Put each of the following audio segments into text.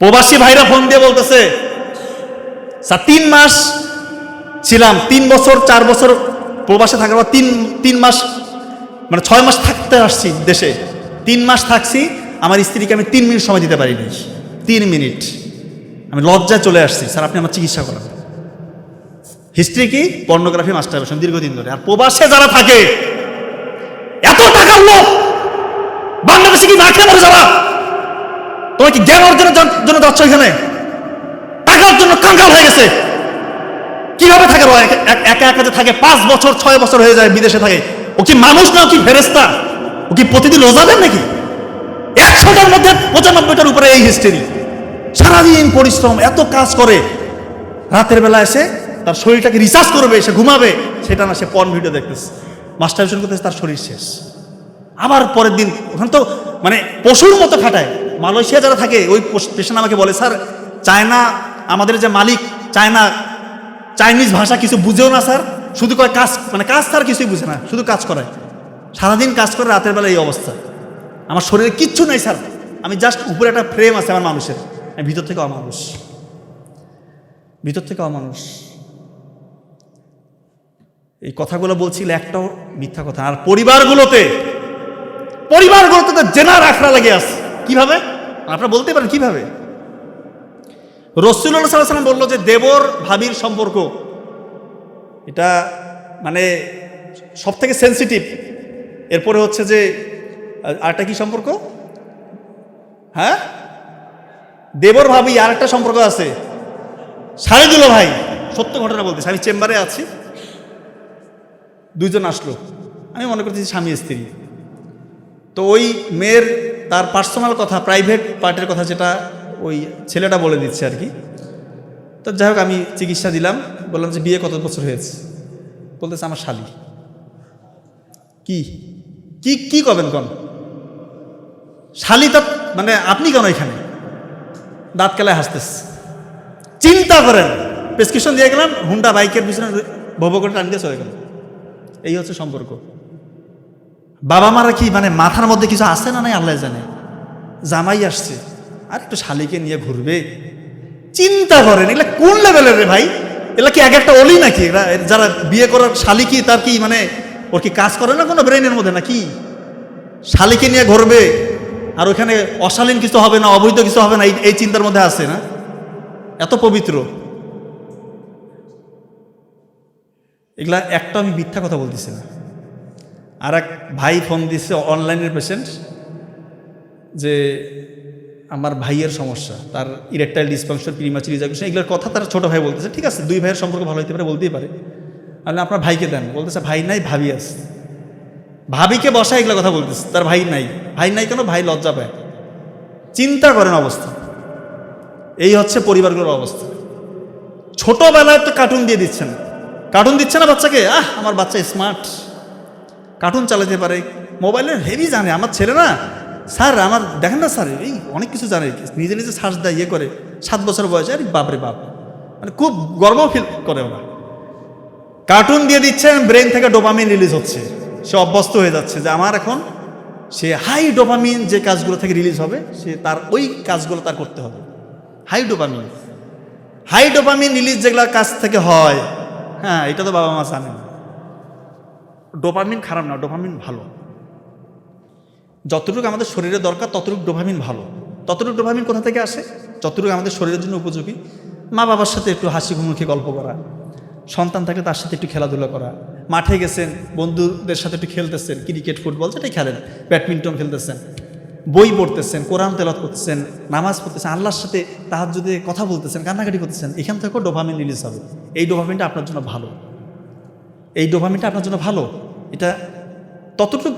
প্রবাসী ভাইরা ফোন দিয়ে বলতেছে, স্যার, তিন মাস ছিলাম, তিন বছর, চার বছর প্রবাসে থাকার পর তিন তিন মাস মানে ছয় মাস থাকতে আসছি দেশে। তিন মাস থাকছি, আমার স্ত্রীকে আমি তিন মিনিট সময় দিতে পারিনি। তিন মিনিট। আমি লজ্জায় চলে আসছি। স্যার, আপনি আমার চিকিৎসা করান। হিস্ট্রি কি? পর্নোগ্রাফি, মাস্টারবেশন, দীর্ঘদিন ধরে। আর প্রবাসে যারা থাকে, এত টাকার লোক বাংলাদেশে কি না খেয়ে যাবা? তোমার কি জ্ঞান অর্জনের জন্য যাচ্ছ এখানে? টাকার জন্য কাঙ্গাল হয়ে গেছে। কীভাবে থাকে এক- এক- যে থাকে, পাঁচ বছর, ছয় বছর হয়ে যায় বিদেশে থাকে। ও কি মানুষ না কি ফেরেস্তা ও কি প্রতিদিন রোজা দেন নাকি? একশোটার মধ্যে পঁচানব্বইটার উপরে এই হিস্ট্রি সারাদিন পরিশ্রম, এত কাজ করে। রাতের বেলা এসে তার শরীরটাকে রিচার্জ করবে, সে ঘুমাবে। সেটা না, সে পর্ন ভিডিও দেখতেছে। মাস্টারবেশন করতেছে, তার শরীর শেষ। আবার পরের দিন ওখানে তো মানে পশুর মতো খাটায়। মালয়েশিয়া যারা থাকে, ওই পেশেন্ট আমাকে বলে, স্যার, চায়না, আমাদের যে মালিক, চায়না, চাইনিজ ভাষা কিছু বুঝেও না, স্যার। শুধু কয় কাজ মানে কাজ স্যার কিছুই বুঝে না, শুধু কাজ করায়। সারাদিন কাজ করে রাতের বেলা এই অবস্থা। আমার শরীরে কিচ্ছু নাই, স্যার। আমি জাস্ট উপরে একটা ফ্রেম আছে আমার মানুষের। আমি ভিতর থেকে অমানুষ। ভিতর থেকে অমানুষ। এই কথাগুলো বলছিল একটাও মিথ্যা কথা। আর পরিবারগুলোতে পরিবারগুলোতে তো জেনার আখড়া লেগে আছে। কীভাবে? আপনারা বলতে পারেন কীভাবে? রসুল্লাহ সাল্লাম বলল যে দেবর ভাবির সম্পর্ক। এটা মানে সব থেকে সেন্সিটিভ এরপরে হচ্ছে যে, আরেকটা কি সম্পর্ক? হ্যাঁ? দেবর ভাবি আর একটা সম্পর্ক আছে। সাড়ে ভাই, সত্য ঘটনা বলতেছি। আমি চেম্বারে আছি। দুইজন আসলো। আমি মনে করতেছি স্বামী স্ত্রী। তো ওই মেয়ের তার পার্সোনাল কথা প্রাইভেট পার্টের কথা যেটা ওই ছেলেটা বলে দিচ্ছে আর কি। তো যাই হোক, আমি চিকিৎসা দিলাম, বললাম যে বিয়ে কত বছর হয়েছে? বলতেছে আমার শালি। কি? কি কি করবেন কন? শালি তো মানে আপনি কেন এখানে? দাঁত কেলায় হাসতেছে। চিন্তা করেন। প্রেসক্রিপশন দিয়ে গেলাম, হুন্ডা বাইকের পিছনে ভব করে টান দিয়ে চলে গেল। এই হচ্ছে সম্পর্ক। বাবা মারা কি মানে মাথার মধ্যে কিছু আছে না নাই আল্লাহ জানে? জামাই আসছে। আর একটু শালিকে নিয়ে ঘুরবে। চিন্তা করেন, এগুলা কোন লেভেলের রে ভাই? এগুলা কি এক একটা অলি নাকি? এরা যারা বিয়ে করার শালি কি তার কি মানে ওর কি কাজ করে না কোনো ব্রেনের মধ্যে নাকি? শালিকে নিয়ে ঘুরবে। আর ওখানে অশালীন কিছু হবে না, অবৈধ কিছু হবে না এই চিন্তার মধ্যে আছে না? এত পবিত্র। এগুলা একটা আমি মিথ্যা কথা বলতেছি না। আর এক ভাই ফোন দিচ্ছে অনলাইনের পেশেন্ট যে আমার ভাইয়ের সমস্যা, তার ইরেকটাইল ডিসফাংশন, প্রিমাচুর ইজাকুশন এগুলোর কথা তার ছোটো ভাই বলতেছে, ঠিক আছে, দুই ভাইয়ের সম্পর্ক ভালো হতে পারে, বলতেই পারে। আমি আপনার ভাইকে দেন, বলতেছে, ভাই নাই, ভাবি আছে। ভাবিকে বসা এগুলো কথা বলতেছে, তার ভাই নাই। ভাই নাই কেন? ভাই লজ্জা পায়। চিন্তা করেন অবস্থা। এই হচ্ছে পরিবারগুলোর অবস্থা। ছোটবেলায় তো কার্টুন দিয়ে দিচ্ছেন। কার্টুন দিচ্ছে না বাচ্চাকে? আহ, আমার বাচ্চা স্মার্ট কার্টুন চালাতে পারে মোবাইলে হেভি জানে, আমার ছেলে না। স্যার, আমার, দেখেন না স্যার, এই অনেক কিছু জানে, নিজে নিজে সার্চ দেয় ইয়ে করে। সাত বছর বয়সে, আরে বাপরে বাপ। মানে খুব গর্ব ফিল করে ওরা। কার্টুন দিয়ে দিচ্ছেন ব্রেন থেকে ডোপামিন রিলিজ হচ্ছে। সে অভ্যস্ত হয়ে যাচ্ছে যে আমার এখন সে হাই ডোপামিন যে কাজগুলো থেকে রিলিজ হবে, সে তার ওই কাজগুলো তার করতে হবে। High dopamine high dopamine release যেগুলো কাজ থেকে হয় হ্যাঁ এটা তো বাবা মা জানে না ডোপামিন খারাপ না, ডোপামিন ভালো। যতটুকু আমাদের শরীরে দরকার, ততটুকু ডোপামিন ভালো। ততটুকু ডোপামিন কোথা থেকে আসে? যতটুকু আমাদের শরীরের জন্য উপযোগী। মা বাবার সাথে একটু হাসি ঘুমুখে গল্প করা। সন্তান থাকলে তার সাথে একটু খেলাধুলা করা। মাঠে গেছেন, বন্ধুদের সাথে একটু খেলতেছেন, ক্রিকেট, ফুটবল, যেটাই খেলেন, ব্যাডমিন্টন খেলতেছেন, বই পড়তেছেন, কোরআন তেলাত করতেছেন, নামাজ পড়তেছেন, আল্লাহর সাথে তাহার যদি কথা বলতেছেন, কান্নাকাটি করতেছেন, এখান থেকেও ডোভামিন রিলিজ হবে। এই ডোভামিনটা আপনার জন্য ভালো। এই ডোপামিনটা আপনার জন্য ভালো। এটা ততটুকু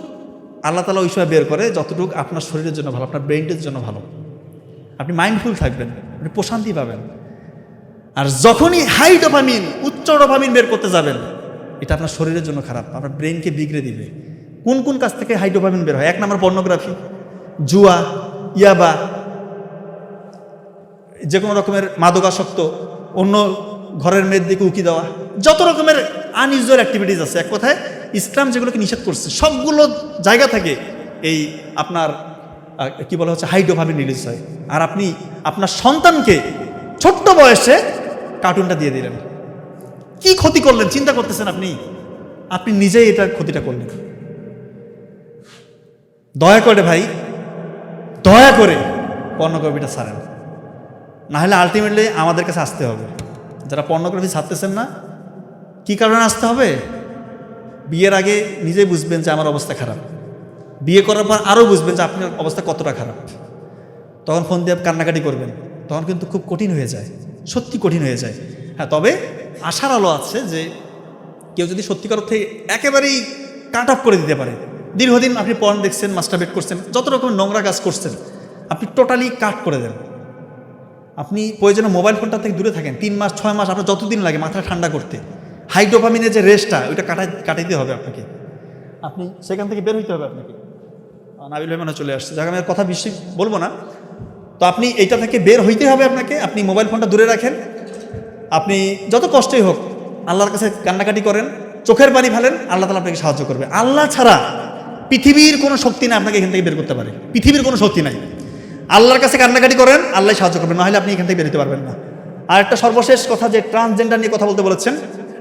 আল্লাহ তালা ওই সময় বের করে যতটুকু আপনার শরীরের জন্য ভালো, আপনার ব্রেনটের জন্য ভালো। আপনি মাইন্ডফুল থাকবেন, আপনি প্রশান্তি পাবেন। আর যখনই হাই ডোপামিন উচ্চ ডোপামিন বের করতে যাবেন, এটা আপনার শরীরের জন্য খারাপ, আপনার ব্রেনকে বিগড়ে দিবে। কোন কোন কাজ থেকে হাই ডোপামিন বের হয়? এক নম্বর পর্নোগ্রাফি জুয়া, ইয়াবা যে কোনো রকমের মাদকাসক্ত, অন্য ঘরের মেয়ের দিকে উকি দেওয়া, যত রকমের আনইউজুয়াল অ্যাক্টিভিটিস আছে। এক কথায় ইসলাম যেগুলোকে নিষেধ করছে, সবগুলো জায়গা থেকে এই আপনার কি বলা হচ্ছে, হাইড্রোভাবে রিলিজ হয়। আর আপনি আপনার সন্তানকে ছোট্ট বয়সে কার্টুনটা দিয়ে দিলেন। কি ক্ষতি করলেন? চিন্তা করতেছেন আপনি? আপনি নিজেই এটা ক্ষতিটা করলেন। দয়া করে ভাই, দয়া করে পর্নোগ্রাফিটা ছাড়েন। না হলে আলটিমেটলি আমাদের কাছে আসতে হবে। যারা পর্নোগ্রাফি ছাড়তেছেন না, কি কারণে আসতে হবে? বিয়ের আগে নিজেই বুঝবেন যে আমার অবস্থা খারাপ। বিয়ে করার পর আরও বুঝবেন যে আপনার অবস্থা কতটা খারাপ। তখন ফোন দিয়ে কান্নাকাটি করবেন। তখন কিন্তু খুব কঠিন হয়ে যায়। সত্যি কঠিন হয়ে যায়। হ্যাঁ তবে আশার আলো আছে যে কেউ যদি সত্যিকার অর্থে একেবারেই কাট অফ করে দিতে পারে। দীর্ঘদিন আপনি পর্ন দেখছেন মাস্টারবেট করছেন, যত রকম নোংরা কাজ করছেন, আপনি টোটালি কাট করে দেন। আপনি প্রয়োজনে মোবাইল ফোনটা থেকে দূরে থাকেন। তিন মাস, ছয় মাস আপনার যতদিন লাগে মাথা ঠান্ডা করতে। হাইড্রোপামিনের যে রেস্টটা ওইটা কাটাই কাটাইতে হবে আপনাকে। আপনি সেখান থেকে বের হইতে হবে আপনাকে। নাবিল ভাই মানে চলে আসছে। যাকে আমি কথা বেশি বলব না। তো আপনি এইটা থেকে বের হইতে হবে আপনাকে। আপনি মোবাইল ফোনটা দূরে রাখেন। আপনি যত কষ্টই হোক আল্লাহর কাছে কান্নাকাটি করেন চোখের পানি ফেলেন আল্লাহ তালা আপনাকে সাহায্য করবে। আল্লাহ ছাড়া পৃথিবীর কোনো শক্তি না আপনাকে এখান থেকে বের করতে পারে। পৃথিবীর কোনো শক্তি নাই। আল্লাহর কাছে কান্নাকাটি করেন আল্লাহ সাহায্য করবেন নাহলে আপনি এখান থেকে বেরোতে পারবেন না। আর একটা সর্বশেষ কথা যে ট্রান্সজেন্ডার নিয়ে কথা বলতে বলেছেন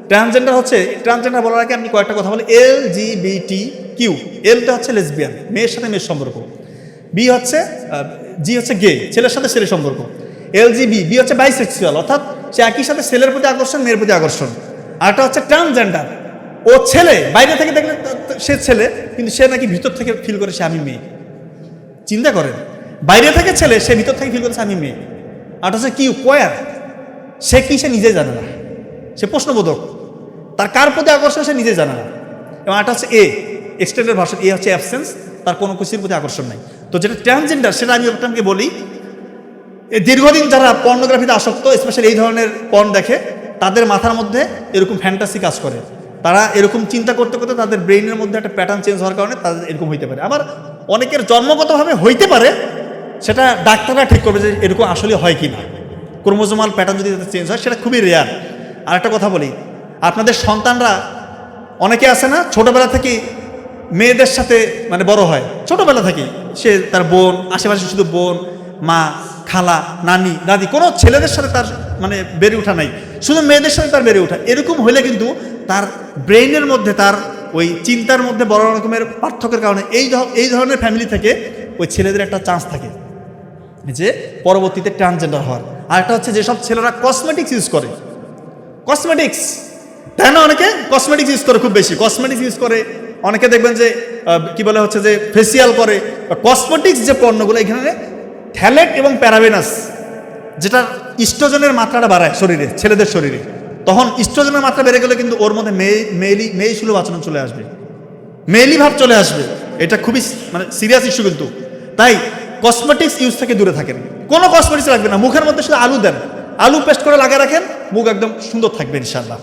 ট্রান্সজেন্ডার হচ্ছে ট্রান্সজেন্ডার বলার আগে আমি কয়েকটা কথা বলি। এল জি বি টি কিউ এলটা হচ্ছে লেসবিয়ান মেয়ের সাথে মেয়ের সম্পর্ক। বি হচ্ছে জি হচ্ছে গে ছেলের সাথে ছেলের সম্পর্ক। এল জি বি বি হচ্ছে বাইসেক্সুয়াল অর্থাৎ সে একই সাথে ছেলের প্রতি আকর্ষণ, মেয়ের প্রতি আকর্ষণ। আর একটা হচ্ছে ট্রান্সজেন্ডার ও ছেলে, বাইরে থেকে দেখলে সে ছেলে, কিন্তু সে নাকি ভিতর থেকে ফিল করে সে আমি মেয়ে। চিন্তা করেন, বাইরে থেকে ছেলে, সে ভিতর থেকে ফিল করেছে আমি মেয়ে। আর হচ্ছে কি কোয়ার সে কি সে নিজে জানে না। সে প্রশ্নবোধক। তার কার প্রতি আকর্ষণ সে নিজে জানে না। এবং একটা হচ্ছে এ এক্সটেন্ডেড ভার্সন এ হচ্ছে অ্যাবসেন্স তার কোনো কিছুর প্রতি আকর্ষণ নাই। তো যেটা ট্রান্সজেন্ডার সেটা আমি আপনাকে বলি এই দীর্ঘদিন যারা পর্নোগ্রাফিতে আসক্ত স্পেশালি এই ধরনের পর্ন দেখে, তাদের মাথার মধ্যে এরকম ফ্যান্টাসি কাজ করে। তারা এরকম চিন্তা করতে করতে তাদের ব্রেইনের মধ্যে একটা প্যাটার্ন চেঞ্জ হওয়ার কারণে তাদের এরকম হইতে পারে। আবার অনেকের জন্মগতভাবে হইতে পারে, সেটা ডাক্তাররা ঠিক করবে যে এরকম আসলে হয় কি না ক্রোমোজোমাল প্যাটার্ন যদি চেঞ্জ হয়, সেটা খুবই রেয়ার আর একটা কথা বলি আপনাদের সন্তানরা, অনেকে আছে না, ছোটবেলা থেকে মেয়েদের সাথে মানে বড় হয়। ছোটবেলা থেকে সে তার বোন, আশেপাশে শুধু বোন, মা, খালা, নানি, দাদি, কোনো ছেলেদের সাথে তার মানে বেড়ে ওঠা নাই। শুধু মেয়েদের সাথে তার বেড়ে ওঠা। এরকম হলে কিন্তু তার ব্রেইনের মধ্যে তার ওই চিন্তার মধ্যে বড় রকমের পার্থক্যের কারণে এই এই ধরনের ফ্যামিলি থেকে ওই ছেলেদের একটা চান্স থাকে যে পরবর্তীতে ট্রান্সজেন্ডার হওয়ার। আর একটা হচ্ছে যেসব ছেলেরা কসমেটিক্স ইউজ করে। কসমেটিক্স তাই না অনেকে? কসমেটিক্স ইউজ করে খুব বেশি। কসমেটিক্স ইউজ করে। অনেকে দেখবেন যে কি বলে হচ্ছে যে ফেসিয়াল করে। কসমেটিক্স যে পণ্যগুলো, এখানে থ্যালেট এবং প্যারাবেনাস যেটা ইস্ট্রোজেনের মাত্রাটা বাড়ায় শরীরে, ছেলেদের শরীরে। তখন ইস্ট্রোজেনের মাত্রা বেড়ে গেলে কিন্তু ওর মধ্যে মেয়ে, মেয়েলি, মেয়ে সুলভ আচরণ চলে আসবে। মেয়েলি ভাব চলে আসবে। এটা খুবই মানে সিরিয়াস ইস্যু কিন্তু। তাই কসমেটিক্স ইউজ থেকে দূরে থাকেন। কোনো কসমেটিক্স রাখবেন না। মুখের মধ্যে শুধু আলু দেন। আলু পেস্ট করে লাগিয়ে রাখেন। মুখ একদম সুন্দর থাকবে ইনশাল্লাহ